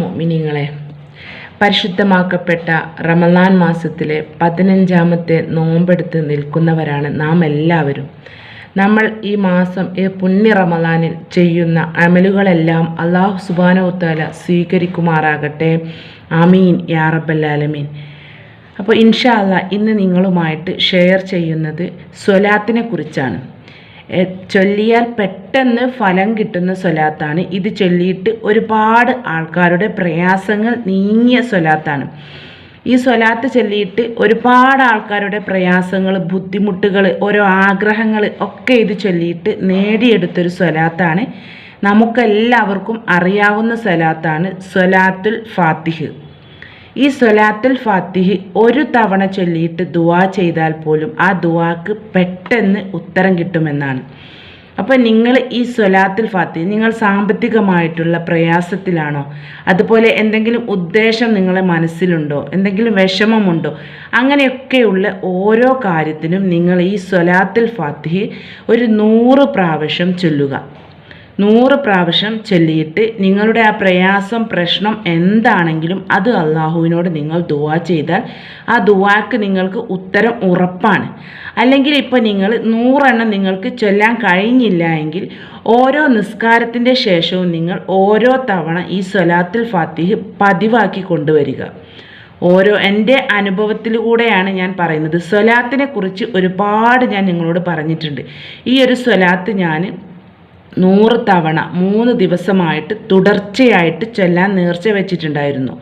മുഅ്മിനീങ്ങളെ. പരിശുദ്ധമാക്കപ്പെട്ട റമദാൻ മാസത്തിലെ പതിനഞ്ചാമത്തെ നോമ്പെടുത്ത് നിൽക്കുന്നവരാണ് നാം എല്ലാവരും. നമ്മൾ ഈ മാസം ഈ പുണ്യ റമദാനിൽ ചെയ്യുന്ന അമലുകളെല്ലാം അള്ളാഹു സുബാനോത്താല സ്വീകരിക്കുമാറാകട്ടെ. ആമീൻ യാ റബ്ബല്ലാലമീൻ അപ്പോൾ ഇൻഷാ അല്ല ഇന്ന് നിങ്ങളുമായിട്ട് ഷെയർ ചെയ്യുന്നത് സ്വലാത്തിനെ കുറിച്ചാണ്. ചൊല്ലിയാൽ പെട്ടെന്ന് ഫലം കിട്ടുന്ന സ്വലാത്താണ്. ഇത് ചൊല്ലിയിട്ട് ഒരുപാട് ആൾക്കാരുടെ പ്രയാസങ്ങൾ നീങ്ങിയ സ്വലാത്താണ്. ഈ സ്വലാത്ത് ചൊല്ലിയിട്ട് ഒരുപാട് ആൾക്കാരുടെ പ്രയാസങ്ങൾ ബുദ്ധിമുട്ടുകൾ ഓരോ ആഗ്രഹങ്ങൾ ഒക്കെ ഇത് ചൊല്ലിയിട്ട് നേടിയെടുത്തൊരു സ്വലാത്താണ്. നമുക്കെല്ലാവർക്കും അറിയാവുന്ന സ്വലാത്താണ് സ്വലാത്തുൽ ഫാത്തിഹ്. ഈ സൊലാത്തുൽ ഫാത്തിഹി ഒരു തവണ ചൊല്ലിയിട്ട് ദുവാ ചെയ്താൽ പോലും ആ ദുവാക്ക് പെട്ടെന്ന് ഉത്തരം കിട്ടുമെന്നാണ്. അപ്പോൾ നിങ്ങൾ ഈ സ്വലാത്തുൽ ഫാത്തി നിങ്ങൾ സാമ്പത്തികമായിട്ടുള്ള പ്രയാസത്തിലാണോ? അതുപോലെ എന്തെങ്കിലും ഉദ്ദേശം നിങ്ങളെ മനസ്സിലുണ്ടോ? എന്തെങ്കിലും വിഷമമുണ്ടോ? അങ്ങനെയൊക്കെയുള്ള ഓരോ കാര്യത്തിനും നിങ്ങൾ ഈ സ്വലാത്തുൽ ഫാത്തിഹ് ഒരു നൂറ് പ്രാവശ്യം ചൊല്ലുക. നൂറ് പ്രാവശ്യം ചൊല്ലിയിട്ട് നിങ്ങളുടെ ആ പ്രയാസം പ്രശ്നം എന്താണെങ്കിലും അത് അള്ളാഹുവിനോട് നിങ്ങൾ ദുവാ ചെയ്താൽ ആ ദുവാക്ക് നിങ്ങൾക്ക് ഉത്തരം ഉറപ്പാണ്. അല്ലെങ്കിൽ ഇപ്പോൾ നിങ്ങൾ നൂറെണ്ണം നിങ്ങൾക്ക് ചൊല്ലാൻ കഴിഞ്ഞില്ല എങ്കിൽ ഓരോ നിസ്കാരത്തിന്റെ ശേഷവും നിങ്ങൾ ഓരോ തവണ ഈ സ്വലാത്തിൽ ഫാത്തിഹ് പതിവാക്കി കൊണ്ടുവരിക. ഓരോ എന്റെ അനുഭവത്തിലൂടെയാണ് ഞാൻ പറയുന്നത്. സ്വലാത്തിനെ കുറിച്ച് ഒരുപാട് ഞാൻ നിങ്ങളോട് പറഞ്ഞിട്ടുണ്ട്. ഈ ഒരു സ്വലാത്ത് ഞാൻ നൂറ് തവണ മൂന്ന് ദിവസമായിട്ട് തുടർച്ചയായിട്ട് ചൊല്ലാൻ നേർച്ച വെച്ചിട്ടുണ്ടായിരുന്നു.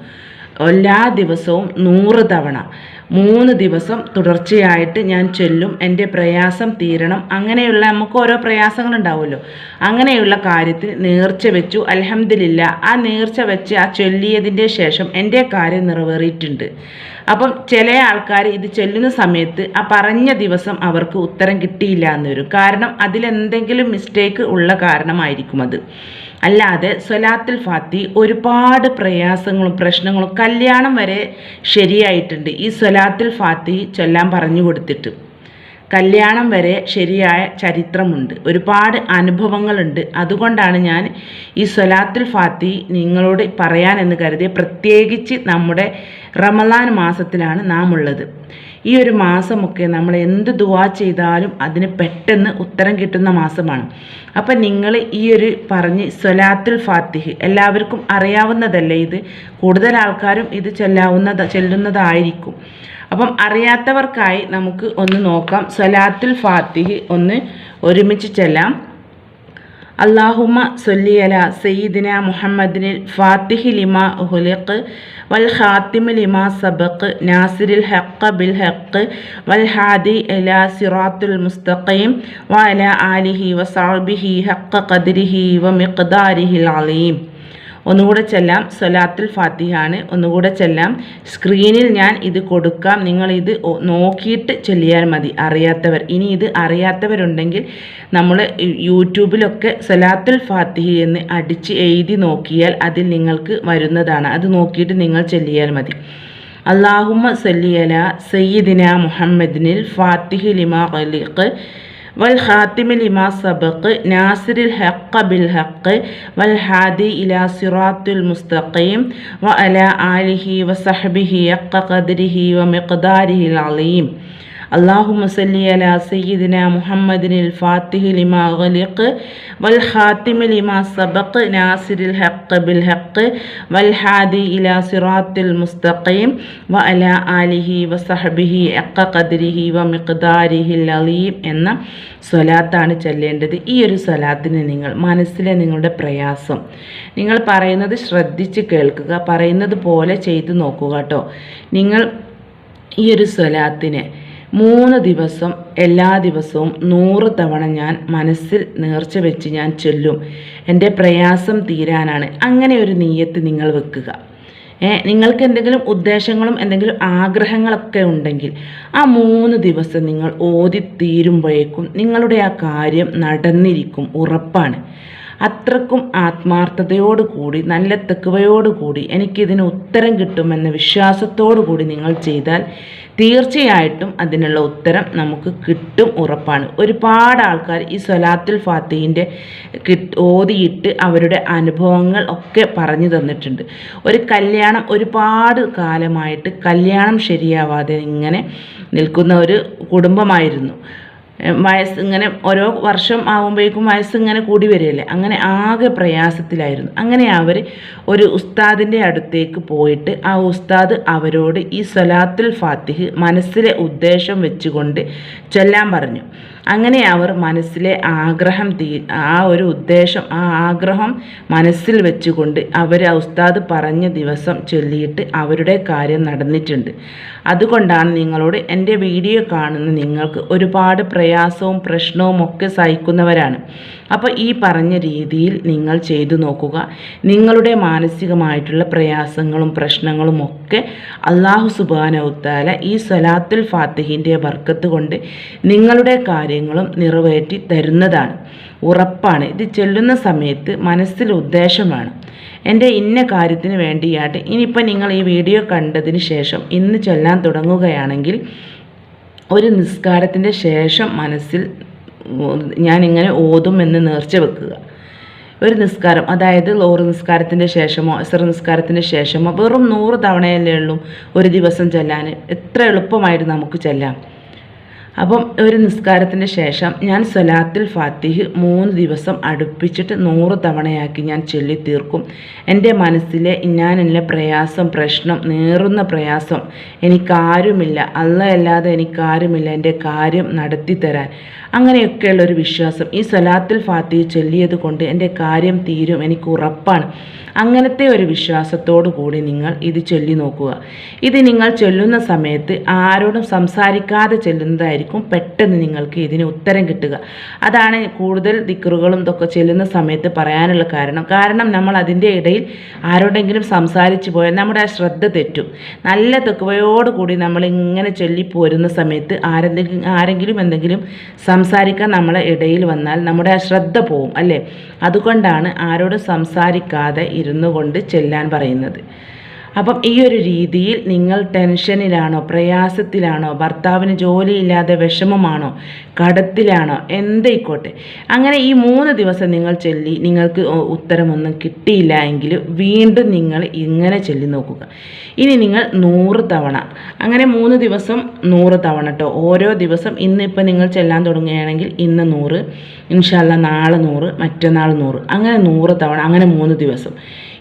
എല്ലാ ദിവസവും നൂറ് തവണ. മൂന്ന് ദിവസം തുടർച്ചയായിട്ട് ഞാൻ ചൊല്ലും എന്റെ പ്രയാസം തീരണം. അങ്ങനെയുള്ള നമുക്ക് ഓരോ പ്രയാസങ്ങൾ ഉണ്ടാവുമല്ലോ അങ്ങനെയുള്ള കാര്യത്തിൽ നേർച്ച വെച്ചു. അലഹമില്ല ആ നേർച്ച വെച്ച് ആ ചൊല്ലിയതിന്റെ ശേഷം എന്റെ കാര്യം നിറവേറിയിട്ടുണ്ട്. അപ്പം ചില ആൾക്കാർ ഇത് ചൊല്ലുന്ന സമയത്ത് ആ പറഞ്ഞ ദിവസം അവർക്ക് ഉത്തരം കിട്ടിയില്ല എന്ന് വരും. കാരണം അതിലെന്തെങ്കിലും മിസ്റ്റേക്ക് ഉള്ള കാരണമായിരിക്കും അത്. അല്ലാതെ സ്വലാത്തുൽ ഫാത്തി ഒരുപാട് പ്രയാസങ്ങളും പ്രശ്നങ്ങളും കല്യാണം വരെ ശരിയായിട്ടുണ്ട്. ഈ സ്വലാത്തുൽ ഫാത്തി ചൊല്ലാൻ പറഞ്ഞു കൊടുത്തിട്ട്. കല്യാണം വരെ ശരിയായ ചരിത്രമുണ്ട്. ഒരുപാട് അനുഭവങ്ങളുണ്ട്. അതുകൊണ്ടാണ് ഞാൻ ഈ സൊലാത്തുൽ ഫാത്തി നിങ്ങളോട് പറയാൻ എന്ന് കരുതി പ്രത്യേകിച്ച് നമ്മുടെ റമദാൻ മാസത്തിലാണ് നാം ഉള്ളത് ഈ ഒരു മാസമൊക്കെ നമ്മൾ എന്ത് ദുവാ ചെയ്താലും അതിന് പെട്ടെന്ന് ഉത്തരം കിട്ടുന്ന മാസമാണ്. അപ്പം നിങ്ങൾ ഈ ഒരു പറഞ്ഞ് സൊലാത്തുൽ ഫാത്തിഹ് എല്ലാവർക്കും അറിയാവുന്നതല്ലേ ഇത്? കൂടുതൽ ആൾക്കാരും ഇത് ചൊല്ലാവുന്നത് ചെല്ലുന്നതായിരിക്കും. അപ്പം അറിയാത്തവർക്കായി നമുക്ക് ഒന്ന് നോക്കാം. സലാത്തുൽ ഫാത്തിഹ് ഒന്ന് ഒരുമിച്ച് ചെല്ലാം. അള്ളാഹുമ സൊല്ലി അല സയ്യിദിന മുഹമ്മദിനിൽ ഫാത്തിഹി ലിമ ഹുലിഖ് വൽ ഹാത്തിമ ലിമ സബക്ക് നാസിരിൽ ഹക്ക ബിൽ ഹക്ക് വൽ ഹാദി ഇലാ സിറാത്തുൽ മുസ്തഖീം വ അല ആലിഹി വസാബിഹി ഹക്ക കദിരിഹി വ മിഖ്ദാരിഹിൽ അലീം. ഒന്നുകൂടെ ചെല്ലാം സൊലാത്തുൽ ഫാത്തിഹാണ്. ഒന്നുകൂടെ ചെല്ലാം സ്ക്രീനിൽ ഞാൻ ഇത് കൊടുക്കാം. നിങ്ങൾ ഇത് നോക്കിയിട്ട് ചൊല്ലിയാൽ മതി അറിയാത്തവർ. ഇനി ഇത് അറിയാത്തവരുണ്ടെങ്കിൽ നമ്മൾ യൂട്യൂബിലൊക്കെ സൊലാത്തുൽ ഫാത്തിഹ എന്ന് അടിച്ച് എഴുതി നോക്കിയാൽ അതിൽ നിങ്ങൾക്ക് വരുന്നതാണ്. അത് നോക്കിയിട്ട് നിങ്ങൾ ചൊല്ലിയാൽ മതി. അള്ളാഹുമ്മ സല്ലിയല സയ്യിദിന മുഹമ്മദിനിൽ ഫാത്തിഹി ലിമാ ഖലിഖ് വൽ ഹാത്തിമി ലിമാ സബക്ക് നാസിരിൽ ഹക്ക ബിൽ ഹക്ക് വൽ ഹാദി ഇലാ സിറാത്തുൽ മുസ്തഖീം വ അല ആലിഹി വസഹബിഹി യക്ക ഖദരിഹി വ മിഖ്ദാരിഹിൽ അലീം. അള്ളാഹു മസല്ലി അല സയ്യിദിന മുഹമ്മദിനിൽ ഫാത്തിഹ് ലിമാ ഖലിഖ് വൽ ഖാത്തിമ ലിമാ സബഖ് നാസിരിൽ ഹഖ് ബിൽ ഹഖ് വൽ ഹാദി ഇല സിറാത്തിൽ മുസ്തഖീം വ അല ആലിഹി വസഹബിഹി അക്ക ഖദ്രിഹി വ മിഖ്ദാരിഹിൽ അലീം എന്ന സ്വലാത്താണ് ചൊല്ലേണ്ടത്. ഈ ഒരു സ്വലാത്തിന് നിങ്ങൾ മനസ്സിലെ നിങ്ങളുടെ പ്രയാസം. നിങ്ങൾ പറയുന്നത് ശ്രദ്ധിച്ച് കേൾക്കുക പറയുന്നത് പോലെ ചെയ്തു നോക്കുക കേട്ടോ. നിങ്ങൾ ഈ ഒരു സ്വലാത്തിന് മൂന്ന് ദിവസം എല്ലാ ദിവസവും നൂറ് തവണ ഞാൻ മനസ്സിൽ നേർച്ച വെച്ച് ഞാൻ ചൊല്ലും. എന്റെ പ്രയാസം തീരാനാണ്. അങ്ങനെ ഒരു നീയത്ത് നിങ്ങൾ വെക്കുക. നിങ്ങൾക്ക് എന്തെങ്കിലും ഉദ്ദേശങ്ങളും എന്തെങ്കിലും ആഗ്രഹങ്ങളൊക്കെ ഉണ്ടെങ്കിൽ ആ മൂന്ന് ദിവസം നിങ്ങൾ ഓതി തീരുമ്പോഴേക്കും നിങ്ങളുടെ ആ കാര്യം നടന്നിരിക്കും ഉറപ്പാണ്. അത്രക്കും ആത്മാർത്ഥതയോടുകൂടി നല്ല തെക്കുവയോടുകൂടി എനിക്കിതിന് ഉത്തരം കിട്ടുമെന്ന വിശ്വാസത്തോടു കൂടി നിങ്ങൾ ചെയ്താൽ തീർച്ചയായിട്ടും അതിനുള്ള ഉത്തരം നമുക്ക് കിട്ടും ഉറപ്പാണ്. ഒരുപാട് ആൾക്കാർ ഈ സൊലാത്തുൽ ഫാത്തിഹിന്റെ ഓതിയിട്ട് അവരുടെ അനുഭവങ്ങൾ ഒക്കെ പറഞ്ഞു തന്നിട്ടുണ്ട്. ഒരു കല്യാണം ഒരുപാട് കാലമായിട്ട് കല്യാണം ശരിയാവാതെ ഇങ്ങനെ നിൽക്കുന്ന ഒരു കുടുംബമായിരുന്നു. വയസ്സ് ഇങ്ങനെ ഓരോ വർഷം ആകുമ്പോഴേക്കും വയസ്സ് ഇങ്ങനെ കൂടി വരികയല്ലേ? അങ്ങനെ ആകെ പ്രയാസത്തിലായിരുന്നു. അങ്ങനെ അവർ ഒരു ഉസ്താദിന്റെ അടുത്തേക്ക് പോയിട്ട് ആ ഉസ്താദ് അവരോട് ഈ സലാത്തുൽ ഫാത്തിഹ് മനസ്സിലെ ഉദ്ദേശം വെച്ചുകൊണ്ട് ചൊല്ലാൻ പറഞ്ഞു. അങ്ങനെ അവർ മനസ്സിലെ ആഗ്രഹം തീ ആ ഒരു ഉദ്ദേശം ആ ആഗ്രഹം മനസ്സിൽ വെച്ചുകൊണ്ട് അവർ ഉസ്താദ് പറഞ്ഞ ദിവസം ചൊല്ലിയിട്ട് അവരുടെ കാര്യം നടന്നിട്ടുണ്ട്. അതുകൊണ്ടാണ് നിങ്ങളോട് എന്റെ വീഡിയോ കാണുന്ന നിങ്ങൾക്ക് ഒരുപാട് പ്രയാസവും പ്രശ്നവും ഒക്കെ സഹിക്കുന്നവരാണ്. അപ്പോൾ ഈ പറഞ്ഞ രീതിയിൽ നിങ്ങൾ ചെയ്തു നോക്കുക. നിങ്ങളുടെ മാനസികമായിട്ടുള്ള പ്രയാസങ്ങളും പ്രശ്നങ്ങളും ഒക്കെ അള്ളാഹു സുബാനവുത്താല ഈ സലാത്തുൽ ഫാത്തിഹിന്റെ വർക്കത്ത് കൊണ്ട് നിങ്ങളുടെ കാര്യങ്ങളും നിറവേറ്റി തരുന്നതാണ്. ഉറപ്പാണ്. ഇത് ചെല്ലുന്ന സമയത്ത് മനസ്സിൽ ഉദ്ദേശം വേണം എന്റെ ഇന്ന കാര്യത്തിന് വേണ്ടിയാട്ട് ഇനിയിപ്പോൾ നിങ്ങൾ ഈ വീഡിയോ കണ്ടതിന് ശേഷം ഇന്ന് ചൊല്ലാൻ തുടങ്ങുകയാണെങ്കിൽ ഒരു നിസ്കാരത്തിന്റെ ശേഷം മനസ്സിൽ ഞാനിങ്ങനെ ഓതും എന്ന് നേർച്ച വെക്കുക. ഒരു നിസ്കാരം അതായത് ലോറ് നിസ്കാരത്തിന്റെ ശേഷമോ അസർ നിസ്കാരത്തിന്റെ ശേഷമോ വെറും നൂറ് തവണയല്ലേ ഉള്ളൂ ഒരു ദിവസം ചെല്ലാൻ. എത്ര എളുപ്പമായിട്ട് നമുക്ക് ചെല്ലാം. അപ്പം ഒരു നിസ്കാരത്തിന് ശേഷം ഞാൻ സലാത്തിൽ ഫാത്തിഹ് മൂന്ന് ദിവസം അടുപ്പിച്ചിട്ട് നൂറ് തവണയാക്കി ഞാൻ ചൊല്ലി തീർക്കും. എന്റെ മനസ്സിലെ ഞാൻ എന്റെ പ്രയാസം പ്രശ്നം നേറുന്ന പ്രയാസം എനിക്കാരുമില്ല. അല്ലയല്ലാതെ എനിക്കാരുമില്ല. എന്റെ കാര്യം നടത്തി തരാൻ. അങ്ങനെയൊക്കെയുള്ള ഒരു വിശ്വാസം ഈ സലാത്തിൽ ഫാത്തിഹ് ചൊല്ലിയത് കൊണ്ട് എന്റെ കാര്യം തീരും. എനിക്ക് ഉറപ്പാണ്. അങ്ങനത്തെ ഒരു വിശ്വാസത്തോടു കൂടി നിങ്ങൾ ഇത് ചൊല്ലി നോക്കുക. ഇത് നിങ്ങൾ ചൊല്ലുന്ന സമയത്ത് ആരോടും സംസാരിക്കാതെ ചെല്ലുന്നതായിരിക്കും പെട്ടെന്ന് നിങ്ങൾക്ക് ഇതിന് ഉത്തരം കിട്ടുക. അതാണ് കൂടുതൽ ദിക്കറുകളും ഇതൊക്കെ ചെല്ലുന്ന സമയത്ത് പറയാനുള്ള കാരണം. കാരണം നമ്മൾ അതിന്റെ ഇടയിൽ ആരോടെങ്കിലും സംസാരിച്ചു പോയാൽ നമ്മുടെ ആ ശ്രദ്ധ തെറ്റും. നല്ല തെക്കുവയോടുകൂടി നമ്മൾ ഇങ്ങനെ ചൊല്ലി പോരുന്ന സമയത്ത് ആരെന്തെങ്കിലും ആരെങ്കിലും എന്തെങ്കിലും സംസാരിക്കാൻ നമ്മളെ ഇടയിൽ വന്നാൽ നമ്മുടെ ആ ശ്രദ്ധ പോവും അല്ലേ? അതുകൊണ്ടാണ് ആരോടും സംസാരിക്കാതെ ഇരുന്നു കൊണ്ട് ചെല്ലാൻ പറയുന്നത്. അപ്പം ഈ ഒരു രീതിയിൽ നിങ്ങൾ ടെൻഷനിലാണോ പ്രയാസത്തിലാണോ ഭർത്താവിന് ജോലിയില്ലാതെ വിഷമമാണോ കടത്തിലാണോ എന്തായിക്കോട്ടെ. അങ്ങനെ ഈ മൂന്ന് ദിവസം നിങ്ങൾ ചൊല്ലി നിങ്ങൾക്ക് ഉത്തരമൊന്നും കിട്ടിയില്ല എങ്കിൽ വീണ്ടും നിങ്ങൾ ഇങ്ങനെ ചൊല്ലി നോക്കുക. ഇനി നിങ്ങൾ നൂറ് തവണ അങ്ങനെ മൂന്ന് ദിവസം നൂറ് തവണ കേട്ടോ ഓരോ ദിവസം ഇന്ന് ഇപ്പം നിങ്ങൾ ചെല്ലാൻ തുടങ്ങുകയാണെങ്കിൽ ഇന്ന് നൂറ് ഇൻഷാല്ല നാളെ നൂറ് മറ്റന്നാൾ നൂറ് അങ്ങനെ നൂറ് തവണ അങ്ങനെ മൂന്ന് ദിവസം.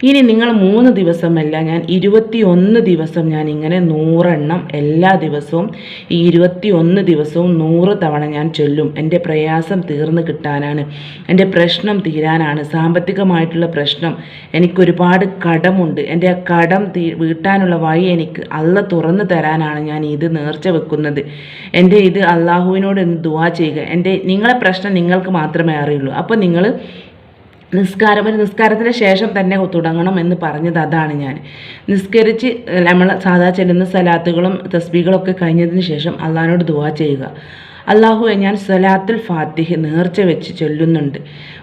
ഇനി നിങ്ങൾ മൂന്ന് ദിവസമല്ല ഞാൻ ഇരുപത്തി ഒന്ന് ദിവസം ഞാൻ ഇങ്ങനെ നൂറെണ്ണം എല്ലാ ദിവസവും ഈ ഇരുപത്തി ഒന്ന് ദിവസവും നൂറ് തവണ ഞാൻ ചൊല്ലും. എന്റെ പ്രയാസം തീർന്നു കിട്ടാനാണ്. എന്റെ പ്രശ്നം തീരാനാണ്. സാമ്പത്തികമായിട്ടുള്ള പ്രശ്നം. എനിക്കൊരുപാട് കടമുണ്ട്. എന്റെ ആ കടം തീ വീട്ടാനുള്ള വഴി എനിക്ക് അല്ല തുറന്നു തരാനാണ് ഞാൻ ഇത് നേർച്ച വെക്കുന്നത്. എന്റെ ഇത് അള്ളാഹുവിനോട് എന്ന് ദുവാ ചെയ്യുക? എന്റെ നിങ്ങളെ പ്രശ്നം നിങ്ങൾക്ക് മാത്രമേ അറിയുള്ളൂ. അപ്പോൾ നിങ്ങൾ നിസ്കാരം ഒരു നിസ്കാരത്തിന് ശേഷം തന്നെ തുടങ്ങണം എന്ന് പറഞ്ഞത് അതാണ് ഞാൻ. നിസ്കരിച്ച് നമ്മൾ സാധാ ചെല്ലുന്ന സലാത്തുകളും തസ്ബികളൊക്കെ കഴിഞ്ഞതിന് ശേഷം അള്ളഹാനോട് ദുവാ ചെയ്യുക. അള്ളാഹുവെ ഞാൻ സലാത്തുൽ ഫാത്തിഹ് നേർച്ച വെച്ച് ചൊല്ലുന്നുണ്ട്.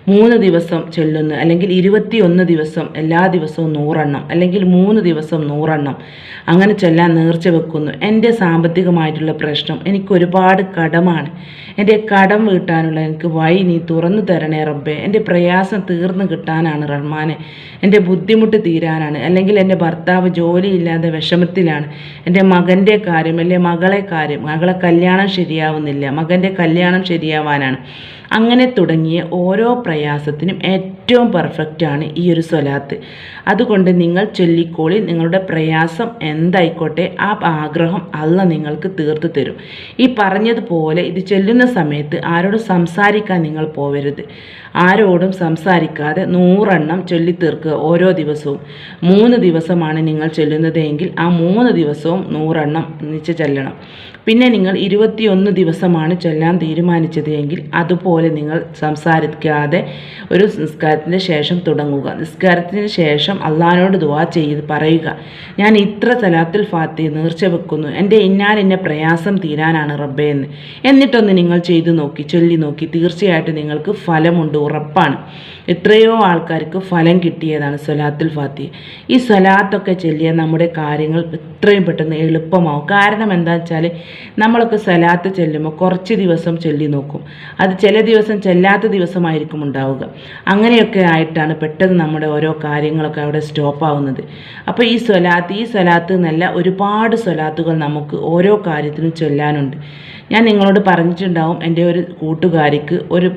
മൂന്ന് ദിവസം ചൊല്ലുന്നു. അല്ലെങ്കിൽ ഇരുപത്തിയൊന്ന് ദിവസം എല്ലാ ദിവസവും നൂറെണ്ണം. അല്ലെങ്കിൽ മൂന്ന് ദിവസം നൂറെണ്ണം. അങ്ങനെ ചൊല്ലാൻ നേർച്ച വെക്കുന്നു. എന്റെ സാമ്പത്തികമായിട്ടുള്ള പ്രശ്നം എനിക്ക് ഒരുപാട് കടമാണ്. എന്റെ കടം വീട്ടാനുള്ള എനിക്ക് വഴി നീ തുറന്നു തരണേ റബ്ബെ. എന്റെ പ്രയാസം തീർന്നു കിട്ടാനാണ് റഹ്മാനെ. എന്റെ ബുദ്ധിമുട്ട് തീരാനാണ്. അല്ലെങ്കിൽ എന്റെ ഭർത്താവ് ജോലിയില്ലാതെ വിഷമത്തിലാണ്. എന്റെ മകന്റെ കാര്യം അല്ലെ മകളെ കാര്യം മകളെ കല്യാണം ശരിയാവുന്നില്ല. മകന്റെ കല്യാണം ശരിയാവാനാണ്. അങ്ങനെ തുടങ്ങിയ ഓരോ പ്രയാസത്തിനും ഏറ്റവും പെർഫെക്റ്റാണ് ഈ ഒരു സ്വലാത്ത്. അതുകൊണ്ട് നിങ്ങൾ ചൊല്ലിക്കോളി നിങ്ങളുടെ പ്രയാസം എന്തായിക്കോട്ടെ ആ ആഗ്രഹം അല്ല നിങ്ങൾക്ക് തീർത്തു തരും. ഈ പറഞ്ഞതുപോലെ ഇത് ചൊല്ലുന്ന സമയത്ത് ആരോടും സംസാരിക്കാൻ നിങ്ങൾ പോവരുത്. ആരോടും സംസാരിക്കാതെ നൂറെണ്ണം ചൊല്ലിത്തീർക്കുക ഓരോ ദിവസവും. മൂന്ന് ദിവസമാണ് നിങ്ങൾ ചൊല്ലുന്നതെങ്കിൽ ആ മൂന്ന് ദിവസവും നൂറെണ്ണം നിച്ച് ചെല്ലണം. പിന്നെ നിങ്ങൾ ഇരുപത്തിയൊന്ന് ദിവസമാണ് ചൊല്ലാൻ തീരുമാനിച്ചതെങ്കിൽ അതുപോലെ നിങ്ങൾ സംസാരിക്കാതെ ഒരു നിസ്കാരത്തിന് ശേഷം തുടങ്ങുക. നിസ്കാരത്തിന് ശേഷം അള്ളഹാനോട് ദുവാ ചെയ്ത് പറയുക. ഞാൻ ഇത്ര സലാത്തുൽ ഫാത്തി നേർച്ച വെക്കുന്നു എന്റെ ഇന്നാൻ എന്നെ പ്രയാസം തീരാനാണ് റബ്ബേ എന്ന്. എന്നിട്ടൊന്ന് നിങ്ങൾ ചെയ്തു നോക്കി ചൊല്ലി നോക്കി. തീർച്ചയായിട്ടും നിങ്ങൾക്ക് ഫലമുണ്ട് ഉറപ്പാണ്. എത്രയോ ആൾക്കാർക്ക് ഫലം കിട്ടിയതാണ് സ്വലാത്തുൽ ഫാത്തി. ഈ സ്വലാത്തൊക്കെ ചൊല്ലിയാൽ നമ്മുടെ കാര്യങ്ങൾ എത്രയും പെട്ടെന്ന് എളുപ്പമാവും. കാരണം എന്താ വെച്ചാൽ നമ്മളൊക്കെ സ്വലാത്ത് ചെല്ലുമ്പോൾ കുറച്ച് ദിവസം ചൊല്ലി നോക്കും. അത് ചില ദിവസം ചെല്ലാത്ത ദിവസമായിരിക്കും ഉണ്ടാവുക. അങ്ങനെയൊക്കെ ആയിട്ടാണ് പെട്ടെന്ന് നമ്മുടെ ഓരോ കാര്യങ്ങളൊക്കെ അവിടെ സ്റ്റോപ്പ് ആവുന്നത്. അപ്പോൾ ഈ സ്വലാത്ത് ഈ സ്വലാത്ത് എന്നല്ല ഒരുപാട് സ്വലാത്തുകൾ നമുക്ക് ഓരോ കാര്യത്തിനും ചൊല്ലാനുണ്ട്. ഞാൻ നിങ്ങളോട് പറഞ്ഞിട്ടുണ്ടാവും എന്റെ ഒരു കൂട്ടുകാരിക്ക് ഒരു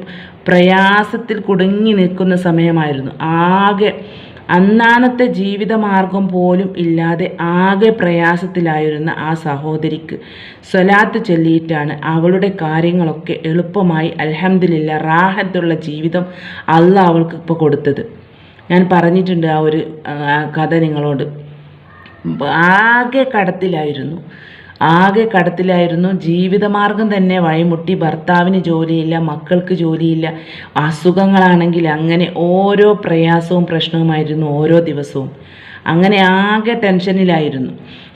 പ്രയാസത്തിൽ കുടുങ്ങി നിൽക്കുന്ന സമയമായിരുന്നു. ആകെ അന്നാന്നത്തെ ജീവിതമാർഗം പോലും ഇല്ലാതെ ആകെ പ്രയാസത്തിലായിരുന്ന ആ സഹോദരിക്ക് സ്വലാത്ത് ചൊല്ലിയിട്ടാണ് അവളുടെ കാര്യങ്ങളൊക്കെ എളുപ്പമായി അലഹമില്ല റാഹത്തുള്ള ജീവിതം അല്ല അവൾക്ക് ഇപ്പോൾ കൊടുത്തത്. ഞാൻ പറഞ്ഞിട്ടുണ്ട് ആ ഒരു കഥ നിങ്ങളോട്. ആകെ കടത്തിലായിരുന്നു. ആകെ കടത്തിലായിരുന്നു. ജീവിതമാർഗം തന്നെ വഴിമുട്ടി. ഭർത്താവിന് ജോലിയില്ല മക്കൾക്ക് ജോലിയില്ല. അസുഖങ്ങളാണെങ്കിൽ അങ്ങനെ ഓരോ പ്രയാസവും പ്രശ്നവുമായിരുന്നു ഓരോ ദിവസവും. അങ്ങനെ ആകെ ടെൻഷനിലായിരുന്നു.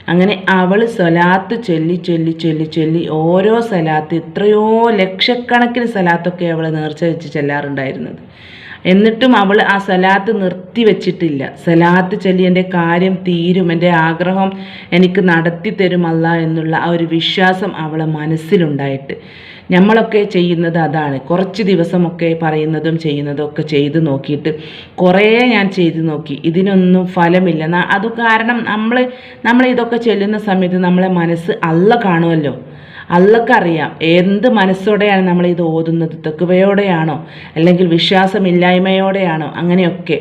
അങ്ങനെ അവൾ സ്വലാത്ത് ചൊല്ലി ചൊല്ലി ചൊല്ലി ചൊല്ലി ഓരോ സലാത്ത് എത്രയോ ലക്ഷക്കണക്കിന് സ്ഥലത്തൊക്കെ അവൾ നേർച്ച വെച്ച് ചെല്ലാറുണ്ടായിരുന്നത്. എന്നിട്ടും അവൾ ആ സലാത്ത് നിർത്തി വെച്ചിട്ടില്ല. സലാത്ത് ചൊല്ലി എന്റെ കാര്യം തീരും എന്റെ ആഗ്രഹം എനിക്ക് നടത്തി തരുമല്ല എന്നുള്ള ആ ഒരു വിശ്വാസം അവളെ മനസ്സിലുണ്ടായിട്ട്. നമ്മളൊക്കെ ചെയ്യുന്നത് അതാണ്. കുറച്ച് ദിവസമൊക്കെ പറയുന്നതും ചെയ്യുന്നതും ഒക്കെ ചെയ്ത് നോക്കിയിട്ട് കുറേ ഞാൻ ചെയ്ത് നോക്കി. ഇതിനൊന്നും ഫലമില്ല. അത് കാരണം നമ്മൾ നമ്മൾ ഇതൊക്കെ ചെല്ലുന്ന സമയത്ത് നമ്മളെ മനസ്സ് അല്ല കാണുമല്ലോ അള്ളക്കറിയാം എന്ത് മനസ്സോടെയാണ് നമ്മൾ ഇത് ഓതുന്നത്? തെക്കുവയോടെയാണോ? അല്ലെങ്കിൽ വിശ്വാസമില്ലായ്മയോടെയാണോ? അങ്ങനെയൊക്കെ.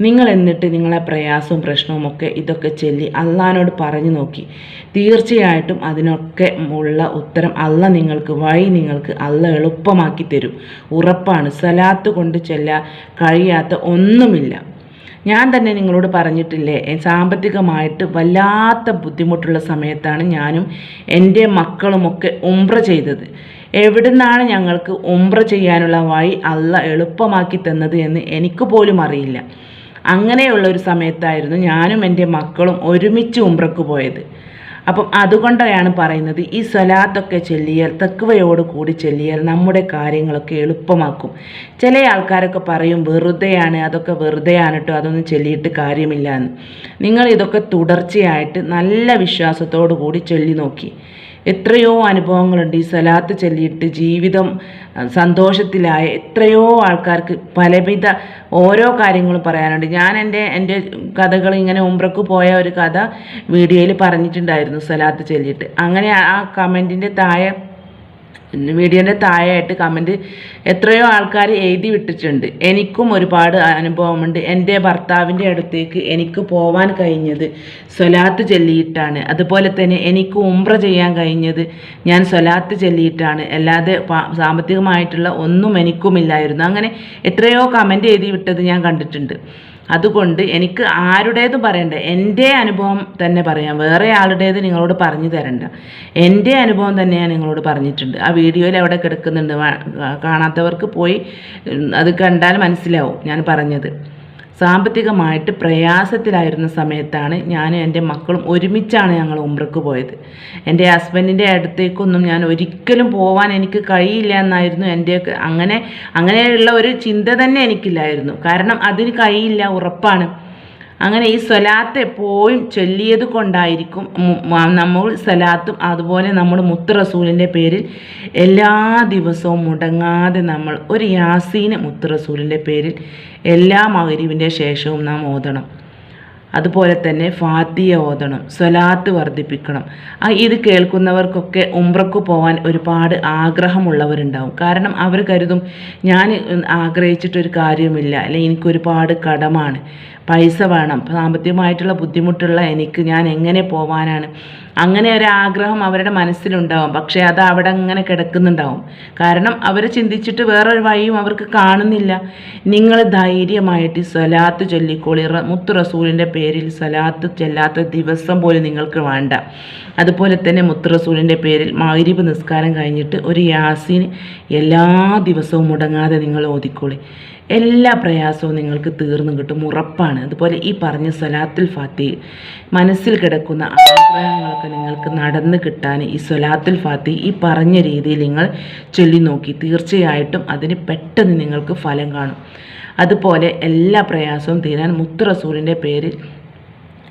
നിങ്ങൾ എന്നിട്ട് നിങ്ങളെ പ്രയാസവും പ്രശ്നവും ഒക്കെ ഇതൊക്കെ ചൊല്ലി അള്ളഹാനോട് പറഞ്ഞു നോക്കി. തീർച്ചയായിട്ടും അതിനൊക്കെ ഉള്ള ഉത്തരം അല്ല നിങ്ങൾക്ക് വഴി നിങ്ങൾക്ക് അല്ല എളുപ്പമാക്കി തരും. ഉറപ്പാണ്. സലാത്ത് കൊണ്ട് ചെല്ലാൻ കഴിയാത്ത ഒന്നുമില്ല. ഞാൻ തന്നെ നിങ്ങളോട് പറഞ്ഞിട്ടില്ലേ സാമ്പത്തികമായിട്ട് വല്ലാത്ത ബുദ്ധിമുട്ടുള്ള സമയത്താണ് ഞാനും എന്റെ മക്കളുമൊക്കെ ഉംറ ചെയ്തത്. എവിടുന്നാണ് ഞങ്ങൾക്ക് ഉംറ ചെയ്യാനുള്ള വഴി അല്ല എളുപ്പമാക്കി തന്നത് എന്ന് എനിക്ക് പോലും അറിയില്ല. അങ്ങനെയുള്ള ഒരു സമയത്തായിരുന്നു ഞാനും എന്റെ മക്കളും ഒരുമിച്ച് ഉംറക്ക് പോയത്. അപ്പം അതുകൊണ്ടാണ് പറയുന്നത് ഈ സ്വലാത്തൊക്കെ ചെല്ലിയാൽ തക്കുവയോട് കൂടി ചെല്ലിയാൽ നമ്മുടെ കാര്യങ്ങളൊക്കെ എളുപ്പമാക്കും. ചില ആൾക്കാരൊക്കെ പറയും വെറുതെയാണ് അതൊക്കെ വെറുതെയാണ് കേട്ടോ അതൊന്നും ചൊല്ലിയിട്ട് കാര്യമില്ല എന്ന് നിങ്ങൾ ഇതൊക്കെ തുടർച്ചയായിട്ട് നല്ല വിശ്വാസത്തോടു കൂടി ചൊല്ലി നോക്കി എത്രയോ അനുഭവങ്ങളുണ്ട്. ഈ സലാത്ത് ചൊല്ലിയിട്ട് ജീവിതം സന്തോഷത്തിലായ എത്രയോ ആൾക്കാർക്ക് പലവിധ ഓരോ കാര്യങ്ങളും പറയാനുണ്ട്. ഞാൻ എന്റെ എന്റെ കഥകൾ ഇങ്ങനെ ഉംറക്ക് പോയ ഒരു കഥ വീഡിയോയിൽ പറഞ്ഞിട്ടുണ്ടായിരുന്നു സലാത്ത് ചൊല്ലിയിട്ട്. അങ്ങനെ ആ കമന്റിന്റെ താഴെ വീഡിയോന്റെ താഴെയായിട്ട് കമന്റ് എത്രയോ ആൾക്കാർ എഴുതി വിട്ടിട്ടുണ്ട്. എനിക്കും ഒരുപാട് അനുഭവമുണ്ട്. എന്റെ ഭർത്താവിന്റെ അടുത്തേക്ക് എനിക്ക് പോവാൻ കഴിഞ്ഞത് സ്വലാത്ത് ചൊല്ലിയിട്ടാണ്. അതുപോലെ തന്നെ എനിക്ക് ഉംറ ചെയ്യാൻ കഴിഞ്ഞത് ഞാൻ സ്വലാത്ത് ചൊല്ലിയിട്ടാണ്. അല്ലാതെ സാമ്പത്തികമായിട്ടുള്ള ഒന്നും എനിക്കുമില്ലായിരുന്നു. അങ്ങനെ എത്രയോ കമന്റ് എഴുതി വിട്ടത് ഞാൻ കണ്ടിട്ടുണ്ട്. അതുകൊണ്ട് എനിക്ക് ആരുടേതും പറയണ്ട. എന്റെ അനുഭവം തന്നെ പറയാം. വേറെ ആളുടേത് നിങ്ങളോട് പറഞ്ഞു തരണ്ട. എന്റെ അനുഭവം തന്നെ ഞാൻ നിങ്ങളോട് പറഞ്ഞിട്ടുണ്ട്. ആ വീഡിയോയിൽ അവിടെ കിടക്കുന്നുണ്ട് കാണാത്തവർക്ക് പോയി അത് കണ്ടാൽ മനസ്സിലാവും ഞാൻ പറഞ്ഞത്. സാമ്പത്തികമായിട്ട് പ്രയാസത്തിലായിരുന്ന സമയത്താണ് ഞാനും എന്റെ മക്കളും ഒരുമിച്ചാണ് ഞങ്ങൾ ഉംറക്ക് പോയത്. എന്റെ ഹസ്ബൻഡിന്റെ അടുത്തേക്കൊന്നും ഞാൻ ഒരിക്കലും പോവാൻ എനിക്ക് കഴിയില്ല എന്നായിരുന്നു എന്റെ അങ്ങനെ അങ്ങനെയുള്ള ഒരു ചിന്ത തന്നെ എനിക്കില്ലായിരുന്നു. കാരണം അതിന് കഴിയില്ല ഉറപ്പാണ്. അങ്ങനെ ഈ സ്വലാത്ത് എപ്പോഴും ചൊല്ലിയത് കൊണ്ടായിരിക്കും നമ്മൾ സ്വലാത്തും അതുപോലെ നമ്മൾ മുത്ത് റസൂലിന്റെ പേരിൽ എല്ലാ ദിവസവും മുടങ്ങാതെ നമ്മൾ ഒരു യാസീന് മുത്ത് റസൂലിന്റെ പേരിൽ എല്ലാ മകരിവിന്റെ ശേഷവും നാം ഓതണം. അതുപോലെ തന്നെ ഫാത്തിയ ഓതണം സ്വലാത്ത് വർദ്ധിപ്പിക്കണം. ആ ഇത് കേൾക്കുന്നവർക്കൊക്കെ ഉംറക്ക് പോകാൻ ഒരുപാട് ആഗ്രഹമുള്ളവരുണ്ടാവും. കാരണം അവർ കരുതും ഞാൻ ആഗ്രഹിച്ചിട്ടൊരു കാര്യവുമില്ല അല്ലെങ്കിൽ എനിക്കൊരുപാട് കടമാണ് പൈസ വേണം സാമ്പത്തികമായിട്ടുള്ള ബുദ്ധിമുട്ടുള്ള എനിക്ക് ഞാൻ എങ്ങനെ പോവാനാണ് അങ്ങനെ ഒരാഗ്രഹം അവരുടെ മനസ്സിലുണ്ടാവും. പക്ഷേ അത് അവിടെ അങ്ങനെ കിടക്കുന്നുണ്ടാവും. കാരണം അവർ ചിന്തിച്ചിട്ട് വേറൊരു വഴിയും അവർക്ക് കാണുന്നില്ല. നിങ്ങൾ ധൈര്യമായിട്ട് സ്വലാത്ത് ചൊല്ലിക്കോളി. മുത്തു റസൂലിന്റെ പേരിൽ സ്വലാത്ത് ചെല്ലാത്ത ദിവസം പോലും നിങ്ങൾക്ക് വേണ്ട. അതുപോലെ തന്നെ മുത്തു റസൂലിന്റെ പേരിൽ മഗ്രിബ് നിസ്കാരം കഴിഞ്ഞിട്ട് ഒരു യാസീൻ എല്ലാ ദിവസവും മുടങ്ങാതെ നിങ്ങൾ ഓതിക്കോളി. എല്ലാ പ്രയാസവും നിങ്ങൾക്ക് തീർന്നു കിട്ടും ഉറപ്പാണ്. അതുപോലെ ഈ പറഞ്ഞ സൊലാത്തുൽ ഫാത്തി മനസ്സിൽ കിടക്കുന്ന ആഗ്രഹങ്ങളൊക്കെ നിങ്ങൾക്ക് നടന്ന് കിട്ടാൻ ഈ സൊലാത്തുൽ ഫാത്തി ഈ പറഞ്ഞ രീതിയിൽ നിങ്ങൾ ചൊല്ലി നോക്കി. തീർച്ചയായിട്ടും അതിന് പെട്ടെന്ന് നിങ്ങൾക്ക് ഫലം കാണും. അതുപോലെ എല്ലാ പ്രയാസവും തീരാൻ മുത്ത് റസൂലിന്റെ പേരിൽ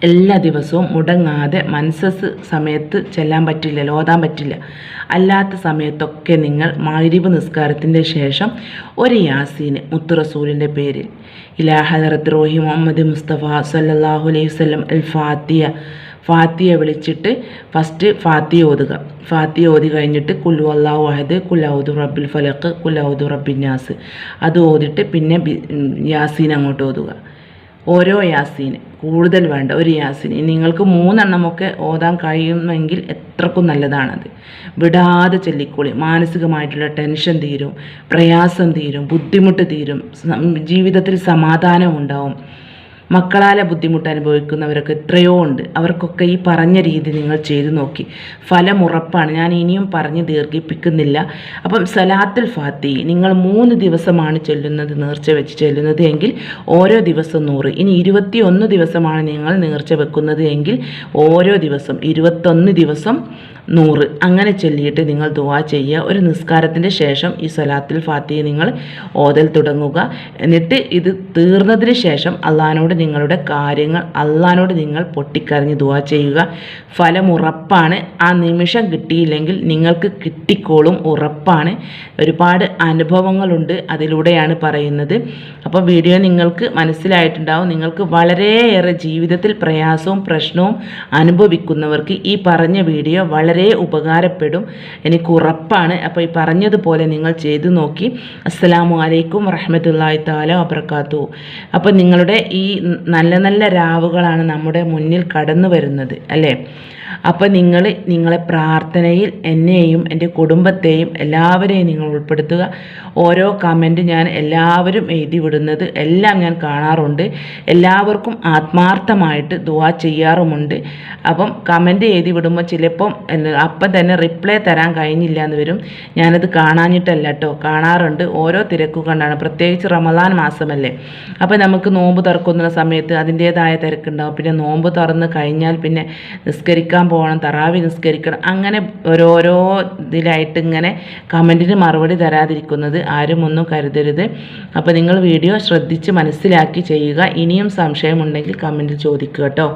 എല്ലാ ദിവസവും മുടങ്ങാതെ മൻസസ് സമയത്ത് ചെല്ലാൻ പറ്റില്ല ലോതാൻ പറ്റില്ല. അല്ലാത്ത സമയത്തൊക്കെ നിങ്ങൾ മാരിബ് നിസ്കാരത്തിന്റെ ശേഷം ഒരു യാസീന് മുത്തുറസൂലിന്റെ പേരിൽ. ഇലാഹ ഹലറത്ത് റോഹി മുഹമ്മദ് മുസ്തഫ സല്ലാഹു അലൈഹി വസല്ലം അൽ ഫാത്തിയ ഫാത്തിയ വിളിച്ചിട്ട് ഫസ്റ്റ് ഫാത്തിയ ഓതുക. ഫാത്തിയ ഓതി കഴിഞ്ഞിട്ട് കുല്ലു അള്ളാഹു അഹദ് കുല്ലൗദു റബ്ബിൽ ഫലക്ക് കുല്ലൗദു റബ്ബിൻ നാസ്. അത് ഓതിട്ട് പിന്നെ യാസീൻ അങ്ങോട്ട് ഓതുക. ഓരോ യാസീന്. കൂടുതൽ വേണ്ട. ഒരു യാസിന് നിങ്ങൾക്ക് മൂന്നെണ്ണമൊക്കെ ഓതാൻ കഴിയുമെങ്കിൽ എത്രക്കും നല്ലതാണത്. വിടാതെ ചൊല്ലിക്കോളി. മാനസികമായിട്ടുള്ള ടെൻഷൻ തീരും പ്രയാസം തീരും ബുദ്ധിമുട്ട് തീരും ജീവിതത്തിൽ സമാധാനം ഉണ്ടാവും. മക്കളാലെ ബുദ്ധിമുട്ട് അനുഭവിക്കുന്നവരൊക്കെ എത്രയോ ഉണ്ട്. അവർക്കൊക്കെ ഈ പറഞ്ഞ രീതി നിങ്ങൾ ചെയ്തു നോക്കി. ഫലം ഉറപ്പാണ്. ഞാൻ ഇനിയും പറഞ്ഞ് ദീർഘിപ്പിക്കുന്നില്ല. അപ്പം സലാത്തുൽ ഫാത്തി നിങ്ങൾ മൂന്ന് ദിവസമാണ് ചെല്ലുന്നത് നേർച്ച വെച്ച് ചെല്ലുന്നത് എങ്കിൽ ഓരോ ദിവസം നൂറ്. ഇനി ഇരുപത്തി ഒന്ന് ദിവസമാണ് നിങ്ങൾ നേർച്ച വെക്കുന്നത് എങ്കിൽ ഓരോ ദിവസം ഇരുപത്തൊന്ന് ദിവസം നൂറ്. അങ്ങനെ ചൊല്ലിയിട്ട് നിങ്ങൾ ദുവാ ചെയ്യുക. ഒരു നിസ്കാരത്തിന്റെ ശേഷം ഈ സലാത്തുൽ ഫാത്തിയെ നിങ്ങൾ ഓതൽ തുടങ്ങുക. എന്നിട്ട് ഇത് തീർന്നതിന് ശേഷം അള്ളഹാനോട് നിങ്ങളുടെ കാര്യങ്ങൾ അള്ളഹാനോട് നിങ്ങൾ പൊട്ടിക്കറിഞ്ഞ് ദുവാ ചെയ്യുക. ഫലം ഉറപ്പാണ്. ആ നിമിഷം കിട്ടിയില്ലെങ്കിൽ നിങ്ങൾക്ക് കിട്ടിക്കോളും. ഉറപ്പാണ്. ഒരുപാട് അനുഭവങ്ങളുണ്ട് അതിലൂടെയാണ് പറയുന്നത്. അപ്പോൾ വീഡിയോ നിങ്ങൾക്ക് മനസ്സിലായിട്ടുണ്ടാവും. നിങ്ങൾക്ക് വളരെയേറെ ജീവിതത്തിൽ പ്രയാസവും പ്രശ്നവും അനുഭവിക്കുന്നവർക്ക് ഈ പറഞ്ഞ വീഡിയോ വളരെ ഉപകാരപ്പെടും. എനിക്ക് ഉറപ്പാണ്. അപ്പോൾ ഈ പറഞ്ഞതുപോലെ നിങ്ങൾ ചെയ്തു നോക്കി. അസ്സാം വലൈക്കും വറഹമത്തല്ലാഹി താല വബർക്കാത്തു അപ്പോൾ നിങ്ങളുടെ ഈ നല്ല നല്ല രാവുകളാണ് നമ്മുടെ മുന്നിൽ കടന്നു വരുന്നത് അല്ലേ? അപ്പോൾ നിങ്ങൾ നിങ്ങളെ പ്രാർത്ഥനയിൽ എന്നെയും എന്റെ കുടുംബത്തെയും എല്ലാവരെയും നിങ്ങൾ ഉൾപ്പെടുത്തുക. ഓരോ കമന്റ് ഞാൻ എല്ലാവരും എഴുതി വിടുന്നത് എല്ലാം ഞാൻ കാണാറുണ്ട്. എല്ലാവർക്കും ആത്മാർത്ഥമായിട്ട് ദുവാ ചെയ്യാറുമുണ്ട്. അപ്പം കമന്റ് എഴുതി വിടുമ്പോൾ ചിലപ്പം അപ്പം തന്നെ റിപ്ലൈ തരാൻ കഴിഞ്ഞില്ല എന്ന് വരും. ഞാനത് കാണാഞ്ഞിട്ടല്ല കേട്ടോ കാണാറുണ്ട്. ഓരോ തിരക്കു കണ്ടാണ്. പ്രത്യേകിച്ച് റമദാൻ മാസമല്ലേ. അപ്പോൾ നമുക്ക് നോമ്പ് തുറക്കുന്ന സമയത്ത് അതിന്റേതായ തിരക്കുണ്ടാവും. പിന്നെ നോമ്പ് തുറന്ന് കഴിഞ്ഞാൽ പിന്നെ നിസ്കരിക്കാൻ പോകണം തറാവി നിസ്കരിക്കണം അങ്ങനെ ഓരോരോ ഇതിലായിട്ട് ഇങ്ങനെ കമന്റിന് മറുപടി തരാതിരിക്കുന്നത് ആരും ഒന്നും കരുതരുത്. അപ്പോൾ നിങ്ങൾ വീഡിയോ ശ്രദ്ധിച്ച് മനസ്സിലാക്കി ചെയ്യുക. ഇനിയും സംശയമുണ്ടെങ്കിൽ കമന്റിൽ ചോദിക്കുക കേട്ടോ.